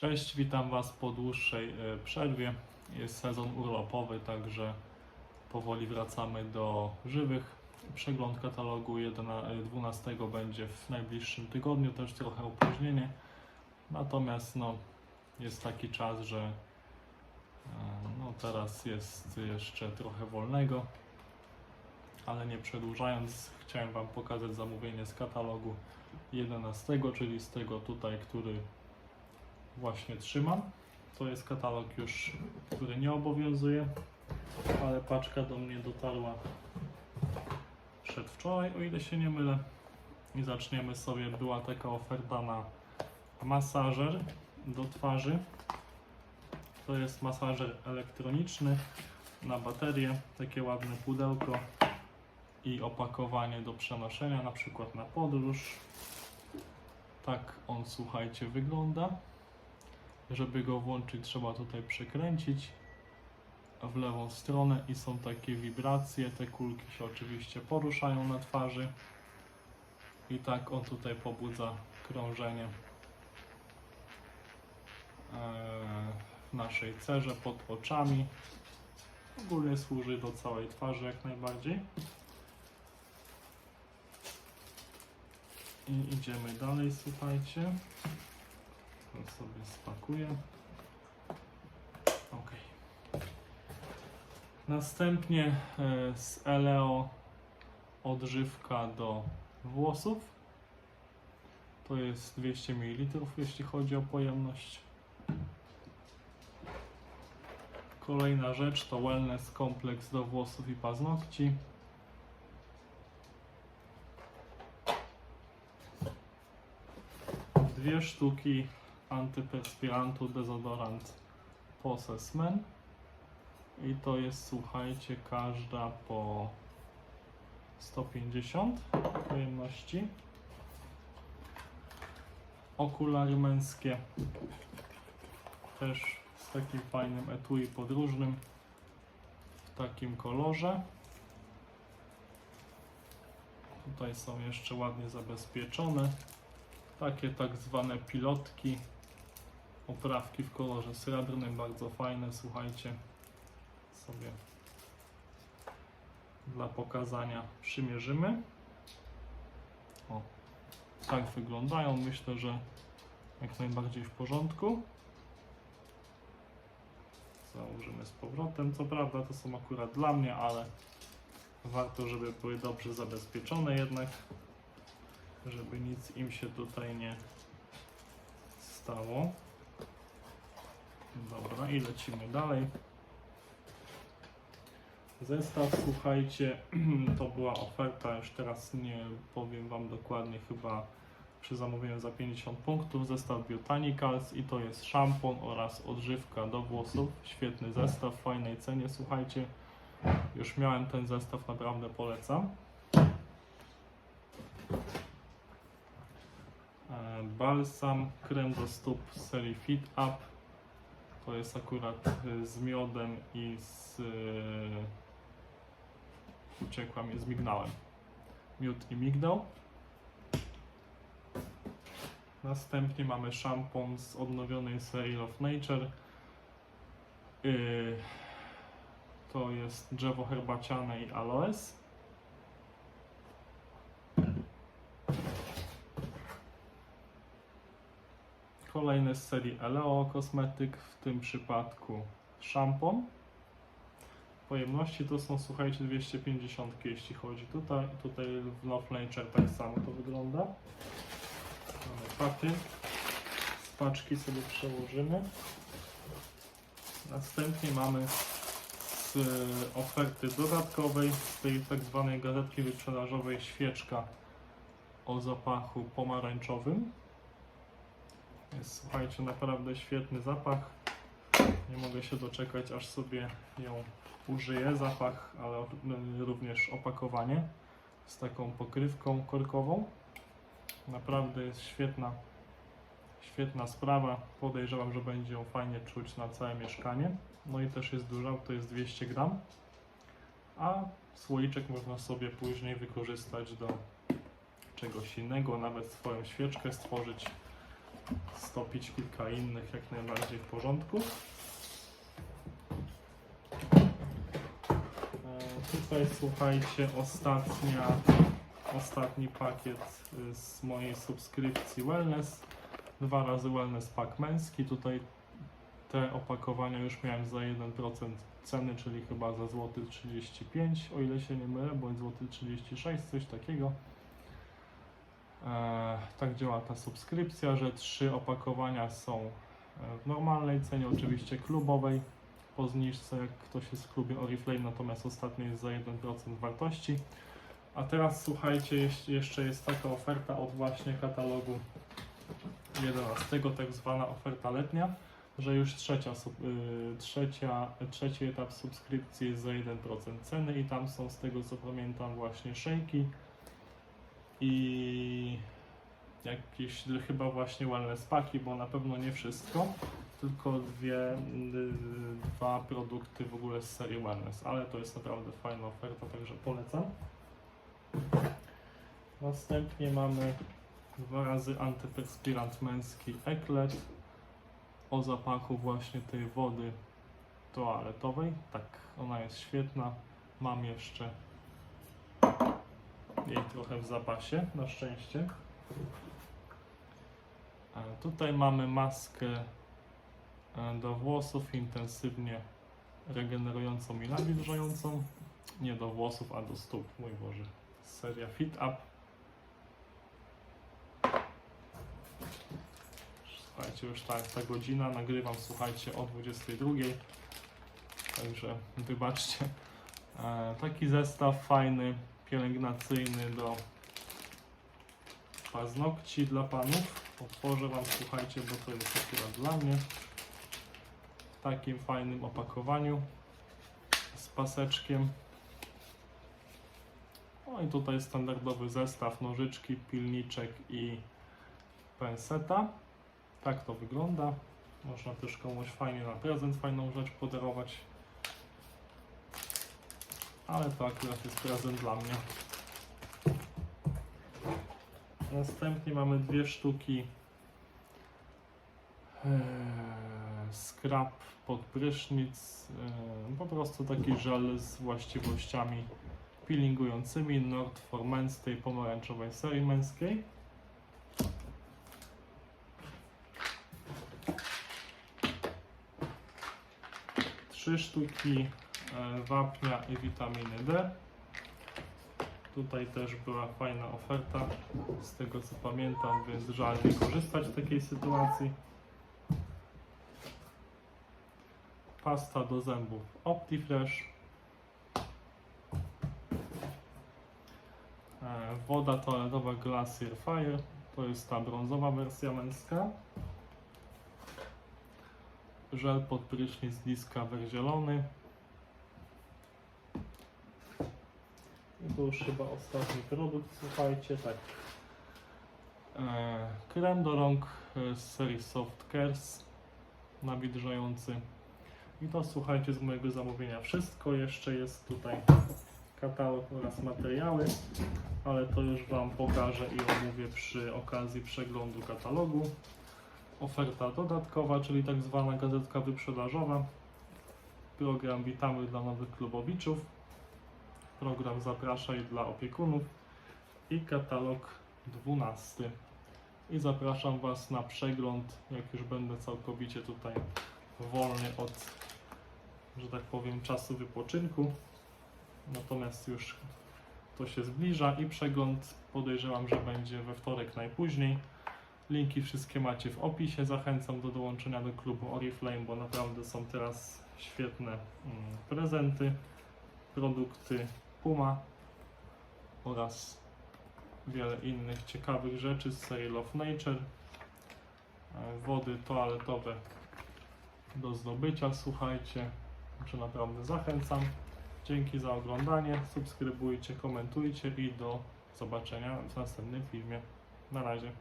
Cześć, witam Was po dłuższej e, przerwie. Jest sezon urlopowy, także powoli wracamy do żywych. Przegląd katalogu 11 e, 12 będzie w najbliższym tygodniu, też trochę opóźnienie. Natomiast no, jest taki czas, że e, no, teraz jest jeszcze trochę wolnego. Ale nie przedłużając, chciałem Wam pokazać zamówienie z katalogu 11, czyli z tego tutaj, który właśnie trzymam. To jest katalog już, który nie obowiązuje, ale paczka do mnie dotarła przedwczoraj, o ile się nie mylę. I zaczniemy sobie, była taka oferta na masażer do twarzy. To jest masażer elektroniczny na baterię, takie ładne pudełko i opakowanie do przenoszenia, na przykład na podróż. Tak on, słuchajcie, wygląda. Żeby go włączyć, trzeba tutaj przekręcić w lewą stronę i są takie wibracje. Te kulki się oczywiście poruszają na twarzy. I tak on tutaj pobudza krążenie eee, w naszej cerze pod oczami. Ogólnie służy do całej twarzy jak najbardziej. I idziemy dalej, słuchajcie. To sobie spakuję. Ok. Następnie e, z Eleo odżywka do włosów. To jest 200 ml, jeśli chodzi o pojemność. Kolejna rzecz to Wellness Kompleks do włosów i paznokci. Dwie sztuki antyperspirantu dezodorant Possess Men i to jest słuchajcie każda po 150 pojemności. Okulary męskie. Też z takim fajnym etui podróżnym. W takim kolorze. Tutaj są jeszcze ładnie zabezpieczone. Takie tak zwane pilotki, oprawki w kolorze srebrnym, bardzo fajne, słuchajcie, sobie dla pokazania przymierzymy. O, tak wyglądają, myślę, że jak najbardziej w porządku. Założymy z powrotem, co prawda to są akurat dla mnie, ale warto, żeby były dobrze zabezpieczone jednak żeby nic im się tutaj nie stało. Dobra, i lecimy dalej. Zestaw, słuchajcie, to była oferta, już teraz nie powiem Wam dokładnie, chyba przy zamówieniu za 50 punktów. Zestaw Botanicals i to jest szampon oraz odżywka do włosów. Świetny zestaw, w fajnej cenie, słuchajcie. Już miałem ten zestaw, naprawdę polecam. E, balsam, krem do stóp z serii Fit Up. To jest akurat e, z miodem i z... e, Uciekła mi, z mignałem. Miód i migdał. Następnie mamy szampon z odnowionej serii of Nature. E, To jest drzewo herbaciane i aloes. Kolejny z serii Eleo Cosmetic, w tym przypadku szampon. Pojemności to są, słuchajcie, 250, jeśli chodzi tutaj. Tutaj w Love Nature tak samo to wygląda. Mamy papier. Z paczki sobie przełożymy. Następnie mamy z oferty dodatkowej, z tej tak zwanej gazetki wyprzedażowej świeczka o zapachu pomarańczowym. Jest, słuchajcie, naprawdę świetny zapach. Nie mogę się doczekać, aż sobie ją użyję. Zapach, ale również opakowanie z taką pokrywką korkową. Naprawdę jest świetna, świetna sprawa. Podejrzewam, że będzie ją fajnie czuć na całe mieszkanie. No i też jest duża, to jest 200 gram. A słoiczek można sobie później wykorzystać do czegoś innego, nawet swoją świeczkę stworzyć stopić kilka innych jak najbardziej w porządku. E, Tutaj słuchajcie, ostatnia, ostatni pakiet y, z mojej subskrypcji Wellness. Dwa razy Wellness Pack męski. Tutaj te opakowania już miałem za 1% ceny, czyli chyba za złoty 35, o ile się nie mylę, bądź złoty 36, coś takiego. E, tak działa ta subskrypcja, że trzy opakowania są e, w normalnej cenie, oczywiście klubowej, po zniżce, jak ktoś jest w klubie Oriflame, natomiast ostatnie jest za 1% wartości. A teraz słuchajcie, jeszcze jest taka oferta od właśnie katalogu 11, tak zwana oferta letnia, że już trzecia, y, trzecia, trzeci etap subskrypcji jest za 1% ceny i tam są z tego co pamiętam właśnie szejki i jakieś chyba właśnie wellness paki, bo na pewno nie wszystko, tylko dwie, y, dwa produkty w ogóle z serii wellness, ale to jest naprawdę fajna oferta, także polecam. Następnie mamy dwa razy antyperspirant męski Eklet o zapachu właśnie tej wody toaletowej. Tak, ona jest świetna. Mam jeszcze jej trochę w zapasie, na szczęście. Tutaj mamy maskę e, do włosów intensywnie regenerującą i nawilżającą. Nie do włosów, a do stóp, mój Boże. Seria Fit Up. Słuchajcie, już ta, ta godzina nagrywam, słuchajcie, o 22. Także wybaczcie. E, taki zestaw fajny, pielęgnacyjny do paznokci dla panów. Otworzę Wam, słuchajcie, bo to jest akurat dla mnie. W takim fajnym opakowaniu z paseczkiem. No i tutaj standardowy zestaw nożyczki, pilniczek i penseta. Tak to wygląda. Można też komuś fajnie na prezent fajną rzecz podarować. Ale to akurat jest prezent dla mnie. Następnie mamy dwie sztuki eee, skrap pod prysznic. Eee, po prostu taki żel z właściwościami peelingującymi Nord for Men z tej pomarańczowej serii męskiej. Trzy sztuki wapnia i witaminy D. Tutaj też była fajna oferta, z tego co pamiętam, więc żal nie korzystać w takiej sytuacji. Pasta do zębów Optifresh. E, Woda toaletowa Glacier Fire, to jest ta brązowa wersja męska. Żel pod prysznic Discover zielony. I to już chyba ostatni produkt, słuchajcie, tak. E, krem do rąk e, z serii Soft Cares, nawilżający. I to słuchajcie z mojego zamówienia wszystko. Jeszcze jest tutaj katalog oraz materiały, ale to już Wam pokażę i omówię przy okazji przeglądu katalogu. Oferta dodatkowa, czyli tak zwana gazetka wyprzedażowa. Program Witamy dla nowych klubowiczów. Program Zapraszaj dla opiekunów i katalog 12. I zapraszam Was na przegląd, jak już będę całkowicie tutaj wolny od, że tak powiem, czasu wypoczynku. Natomiast już to się zbliża i przegląd podejrzewam, że będzie we wtorek najpóźniej. Linki wszystkie macie w opisie. Zachęcam do dołączenia do klubu Oriflame, bo naprawdę są teraz świetne mm, prezenty, produkty Puma oraz wiele innych ciekawych rzeczy z serii Love Nature. E, Wody toaletowe do zdobycia, słuchajcie. Także naprawdę zachęcam. Dzięki za oglądanie. Subskrybujcie, komentujcie i do zobaczenia w następnym filmie. Na razie.